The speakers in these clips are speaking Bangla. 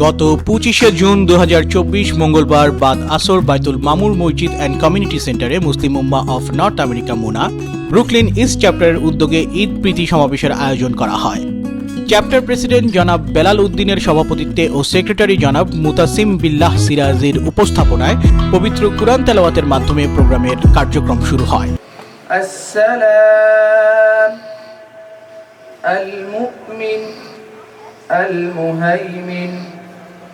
গত পঁচিশে জুন দু মঙ্গলবার বাদ আসর বাইতুল মামুর মসজিদ অ্যান্ড কমিউনিটি সেন্টারে Muslim Ummah of North America MUNA Brooklyn East চ্যাপ্টারের উদ্যোগে ঈদ প্রীতি সমাবেশের আয়োজন করা হয় চ্যাপ্টার প্রেসিডেন্ট জনাব বেলাল উদ্দিনের সভাপতিত্বে ও সেক্রেটারি জনাব মুতাসিম বিল্লাহ সিরাজের উপস্থাপনায় পবিত্র কুরআন তেলাওয়াতের মাধ্যমে প্রোগ্রামের কার্যক্রম শুরু হয় السلام المؤمن المهيمن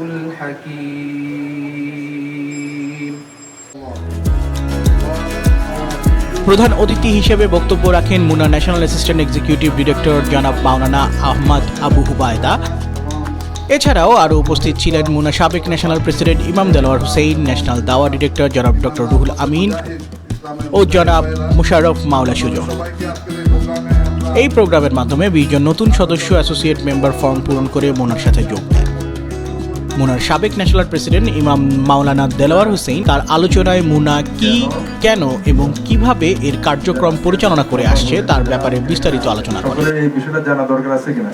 الحكيم প্রধান অতিথি হিসেবে বক্তব্য রাখেন MUNA national assistant executive director জনাব মাওলানা আহমদ আবু হুবায়দা এছাড়াও আরও উপস্থিত ছিলেন মুনা সাবেক national president Imam Delwar Hussain national দাওয়া ডিরেক্টর জনাব ডক্টর রুহুল আমিন ও জনাব মুশারফ মাওলা সুজন এই প্রোগ্রামের মাধ্যমে বিশজন নতুন সদস্য অ্যাসোসিয়েট মেম্বার ফর্ম পূরণ করে মুনার সাথে যোগ দেন মুনার সাবেক ন্যাশনাল প্রেসিডেন্ট ইমাম মাওলানা দেলোয়ার হোসেন তার আলোচনায় মুনা কি কেন? এবং কীভাবে এর কার্যক্রম পরিচালনা করে আসছে তার ব্যাপারে বিস্তারিত আলোচনা করেন। এই বিষয়টা জানা দরকার আছে কিনা?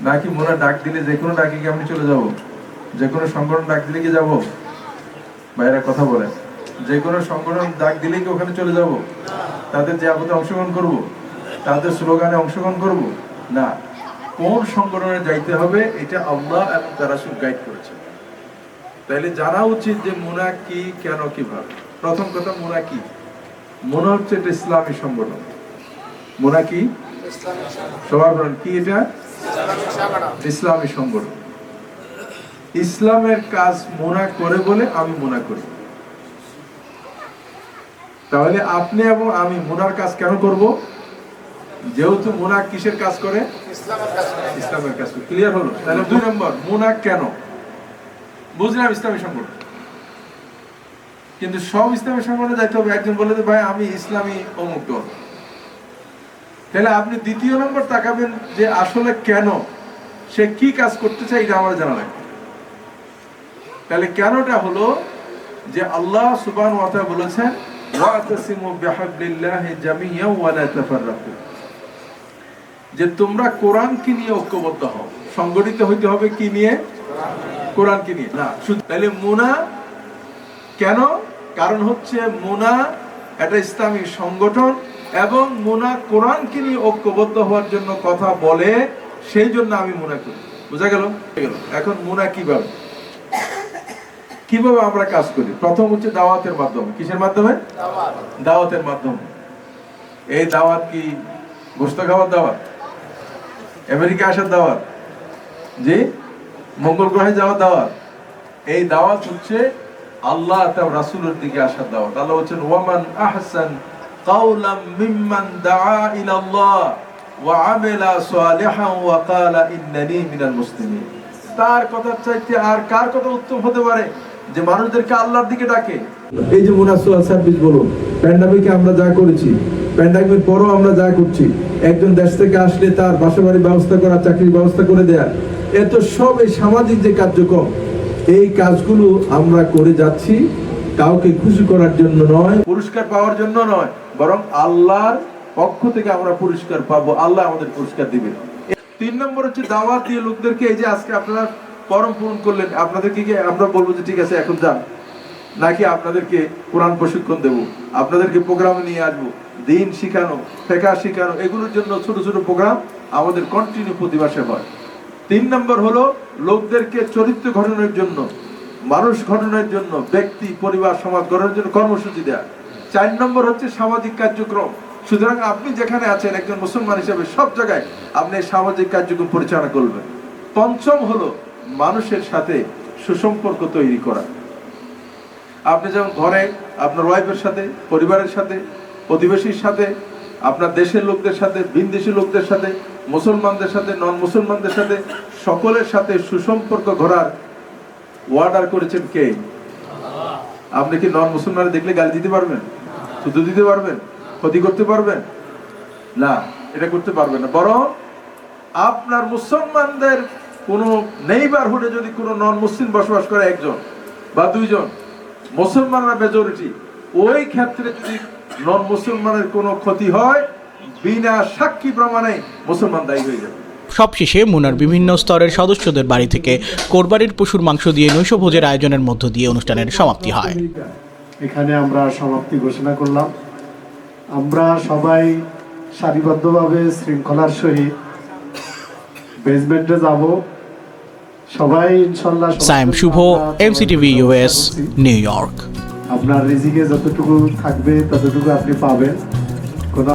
নাকি মোনা ডাক দিলে যে কোনো ডাকে কি আমি চলে যাব? যে কোনো সংগঠন ডাক দিলে কি যাব? বাইরে কথা বলে। যে কোনো সংগঠন ডাক দিলে কি ওখানে চলে যাব? তাদের যে আপদে অংশগ্রহণ করব? তাদের স্লোগানে অংশগ্রহণ করব? না। কোন সংগঠনে যাইতে হবে, এটা আল্লাহ এবং তারা সব গাইড করেছে তাইলে জানা উচিত যে মোনা কি, কেন, কীভাবে? প্রথম কথা, মোনা কি? মোনা হচ্ছে একটা ইসলামী সংগঠন। মোনা কি? কি এটা? ইসলামী সংগঠন। ইসলামের কাজ মোনা করে বলে আমি মোনা করি। তাহলে আপনি এবং আমি মোনার কাজ কেন করব? যেহেতু মোনা কিসের কাজ করে? ইসলামের কাজ ক্লিয়ার হলো? তাহলে দুই নম্বর কেন? বুঝলাম ইসলামী সংগঠন কিন্তু সব ইসলামী সংগঠনে যাইতে হবে। একজন বলে ভাই, আমি ইসলামী অমুক দল। তাহলে আপনি দ্বিতীয় নম্বর তাকাবেন যে, আসলে কেন সে কি কাজ করতে চায়, এটা আমার জানা লাগবে। তাহলে কেনটা হলো যে, আল্লাহ সুবান ওয়াতা বলেছেন ওয়াতাসিমু বিহাবলিল্লাহি ওয়া লা তাফাররাকু। যে তোমরা কোরআনকে নিয়ে ঐক্যবদ্ধ হও। সংগঠিত হইতে হবে কি নিয়ে? কোরআনকে নিয়ে। না তাহলে মুনা কেন? কারণ হচ্ছে মুনা একটা ইসলামী সংগঠন এবং মুনা কোরআনকে নিয়ে ঐক্যবদ্ধ হওয়ার জন্য কথা বলে সেই জন্য আমি মুনা করি। বোঝা গেল? এখন মোনা কীভাবে? কীভাবে আমরা কাজ করি? প্রথম হচ্ছে দাওয়াতের মাধ্যমে। কিসের মাধ্যমে? দাওয়াতের মাধ্যমে। এই দাওয়াত কি গোস্ত খাওয়ার দাওয়াত? আমেরিকা আসার দাওয়াত। জি? মঙ্গল গ্রহে যাওয়ার দাওয়াত। এই দাওয়াত হচ্ছে আল্লাহ তার রাসূলের দিকে আসার দাওয়াত। আল্লাহ বলছেন, ওয়ামান আহসান কাওলাম মিম্মান দাআ ওয়া সালিহান ওয়া ক্বালা ইন্নানি মিনাল মুসলিমিন। তার কথা চাইতে আর কার কথা উত্তম হতে পারে? যে মানুষদেরকে আল্লাহর দিকে ডাকে। এই যে মুনাসুয়াল সার্ভিস প্যান্ডামিকে আমরা যা করেছি প্যান্ডামিকের পরও আমরা যা করছি। একজন দেশ থেকে আসলে তার বাসা বাড়ির ব্যবস্থা করা, চাকরির ব্যবস্থা করে দেয়া। এত সব এই সামাজিক যে কার্যক্রম, এই কাজগুলো আমরা করে যাচ্ছি, কাউকে খুশি করার জন্য নয়, পুরস্কার পাওয়ার জন্য নয়, বরং আল্লাহর পক্ষ থেকে আমরা পুরস্কার পাবো, আল্লাহ আমাদের পুরস্কার দিবেন। তিন নম্বর হচ্ছে দাওয়াত দিয়ে লোকদেরকে, এই যে আজকে আপনারা পরম পূরণ করলেন আপনাদেরকে আমরা বলব যে ঠিক আছে, এখন যান। নাকি আপনাদেরকে কোরআন প্রশিক্ষণ দেব? আপনাদেরকে প্রোগ্রামে নিয়ে আসব। দিন শিখানো, ফেকা শিখানো, এগুলোর জন্য ছোট ছোট প্রোগ্রাম আমাদের কন্টিনিউ প্রতি মাসে হয়। তিন নম্বর হলো লোকদেরকে চরিত্র গঠনের জন্য, মানুষ গঠনের জন্য, ব্যক্তি, পরিবার, সমাজ গঠনের জন্য কর্মসূচি দেয়া। চার নম্বর হচ্ছে সামাজিক কার্যক্রম। সুতরাং আপনি যেখানে আছেন, একজন মুসলমান হিসেবে সব জায়গায় আপনি সামাজিক কার্যক্রম পরিচালনা করবেন। পঞ্চম হলো মানুষের সাথে সুসম্পর্ক তৈরি করা। আপনি যেমন ঘরে আপনার ওয়াইফের সাথে, পরিবারের সাথে, প্রতিবেশীর সাথে, আপনার দেশের লোকদের সাথে ভিনদেশি লোকদের সাথে, মুসলমানদের সাথে নন মুসলমানদের সাথে, সকলের সাথে সুসম্পর্ক গড়ার ওয়ার্ডার করেছেন কে? আপনি কি নন মুসলমান দেখলে গালি দিতে পারবেন? শুধু দিতে পারবেন? ক্ষতি করতে পারবেন? না, এটা করতে পারবেন না। বরং আপনার মুসলমানদের কোন নেইবারহুডে যদি কোনো নন মুসলিম বসবাস করে একজন বা দুইজন মুসলমানরা মেজরিটি ওই ক্ষেত্রে যদি নন মুসলমানের কোনো ক্ষতি হয় বিনা সাক্ষী প্রমাণে মুসলমান দায়ী হয়ে যাবে। সবশেষে মুনার বিভিন্ন স্তরের সদস্যদের বাড়ি থেকে কোরবানির পশুর মাংস দিয়ে নৈশভোজের আয়োজনের মধ্য দিয়ে অনুষ্ঠানের সমাপ্তি হয়। এখানে আমরা সমাপ্তি ঘোষণা করলাম। আমরা সবাই সারিবদ্ধভাবে শৃঙ্খলার সহিত বেসমেন্টে যাব। সবাই ইনশাল্লাহ Saim Shuvo MCTV US New York আপনার রিজিকে যতটুকু থাকবে ততটুকু আপনি পাবেন। কোনো